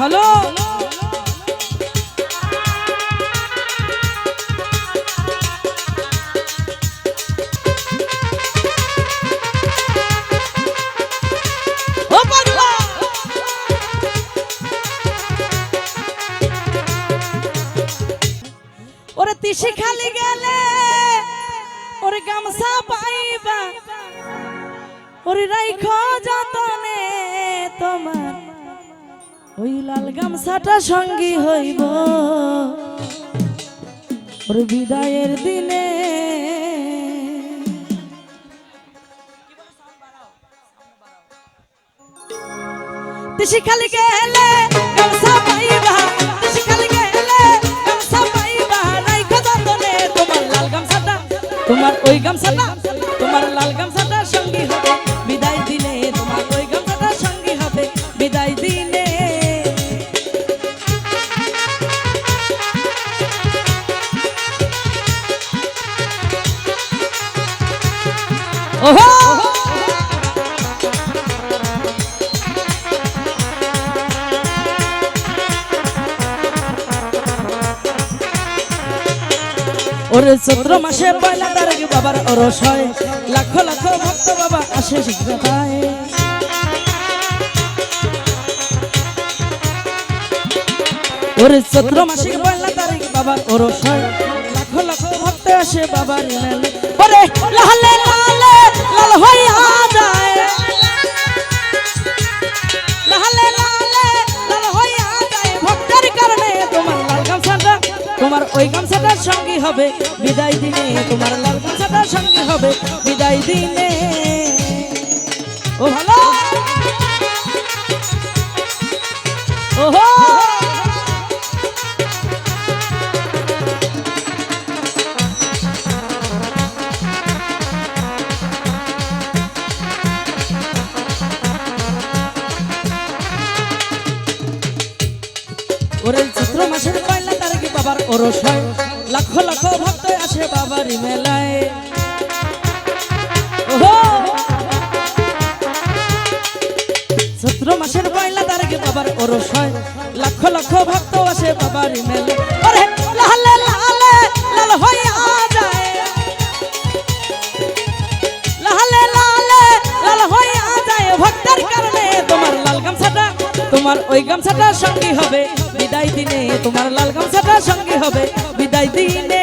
ভালো ওরে তিসি খালি গেলে ওরে গামছা পাইবা ওরে রাইখো যতনে তোমার। ওই লাল গামছাটা সঙ্গী হইব। ওর বিদায়ের দিনে। গামছা গামছা তোমার তোমার ওই গামছাটা, তোমার লাল গামছাটা। ওরে চৈত্র মাসে পয়লা তারিখ, বাবার অরস হয়। লাখ লাখ ভক্ত বাবা আসে ওরে চৈত্র মাসিক পয়লা তারিখ, বাবার অরস হয়। লাখ লাখ ভক্ত আসে বাবার মেলে লালে লালে, লাল হইয়া যায়। তোমার তোমার ওই গামছাটার সঙ্গী হবে। বিদায় দিনে তোমার লাল গামছাটার সঙ্গী হবে। বিদায় দিনে। ও ভালো। বাবার হয় লাখ লাখ ভক্ত আসে বাবারই মেলায়। চৈত্র মাসের পয়লা তারিখে বাবার ওরস হয় লাখ লাখ ভক্ত আসে বাবারই মেলে ওরে লালে লালে, লাল হইয়া যায়। যায়। ভক্তের কারণে তোমার লাল তোমার ওই গামছাটা সঙ্গী হবে। বিদায় দিনে তোমার লাল গামছাটা সঙ্গে হবে। বিদায় দিনে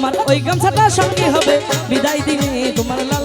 তোমার ওই গামছাটা সঙ্গে হবে। বিদায় দিনে তোমার লাল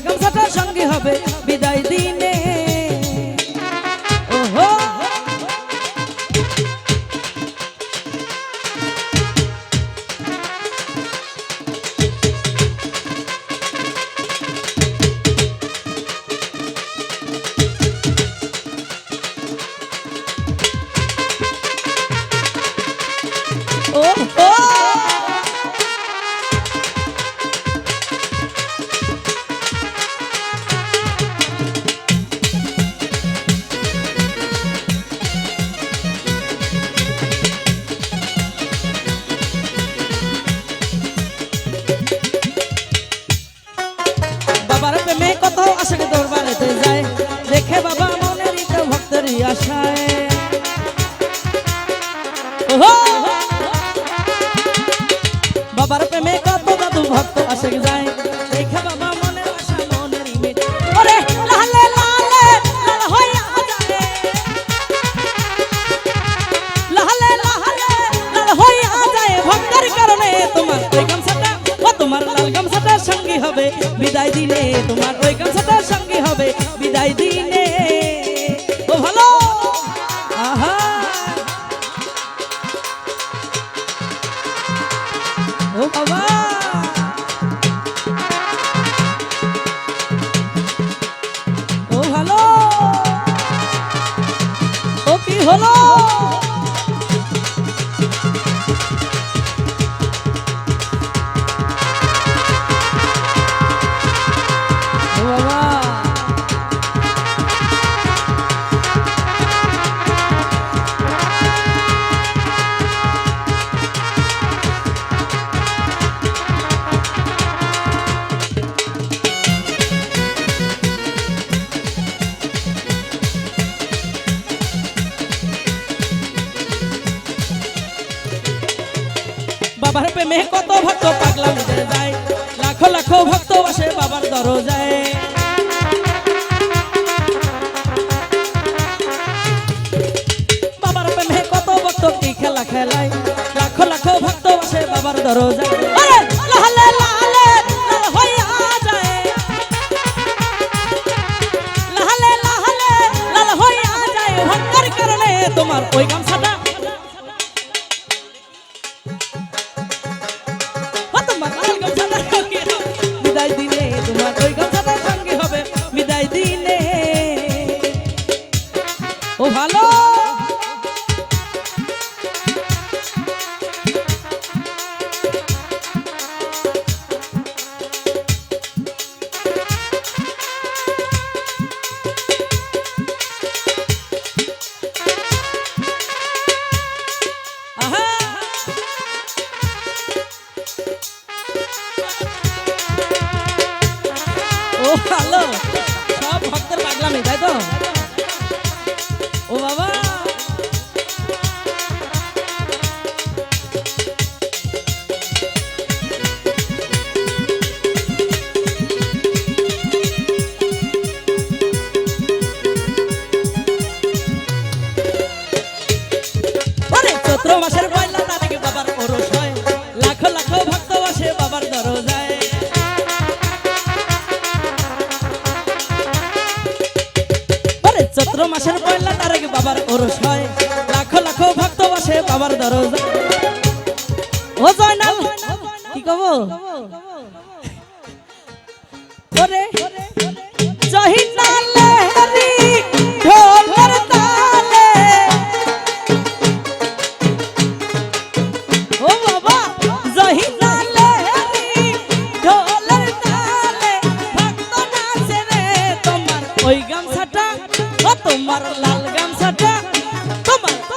আশেক যায়। প্রেমে কত ভক্ত পাগলা মিটে যায় লাখো লাখো ভক্ত আসে বাবার দরজায়। বাবার প্রেমে কত ভক্ত কি খেলা খেলায়। লাখো লাখো ভক্ত আসে বাবার দরজায়। কাটাই দিনে 来吧。লাখ লাখ ভক্ত বসে বাবার দরজা। ও জয়নাল, কি কব ওরে জয়নাল হরি ও বাবা হরি ভক্ত তোমার ওই গামছাটা, ও তোমার লাল গামছাটা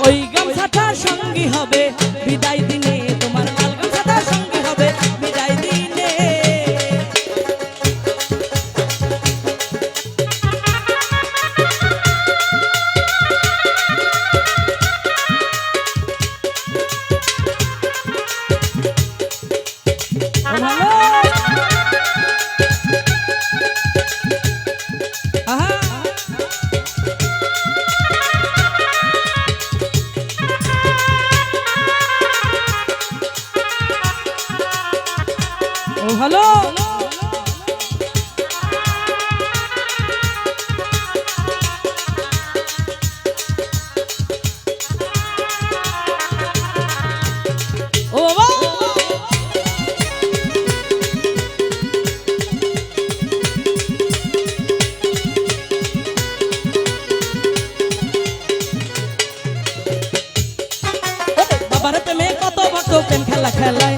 ওই গামছাটা সঙ্গী হবে। বিদায় দিনে হলো babar pe me koto bhakto pen khela khelai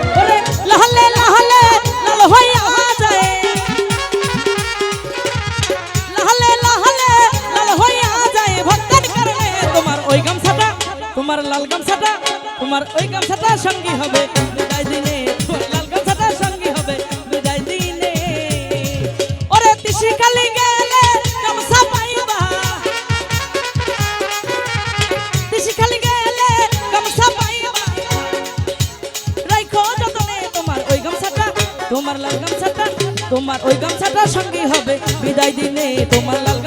তোমার ওই গামছাটা সঙ্গী হবে। বিদায় দিনে তোমার লাল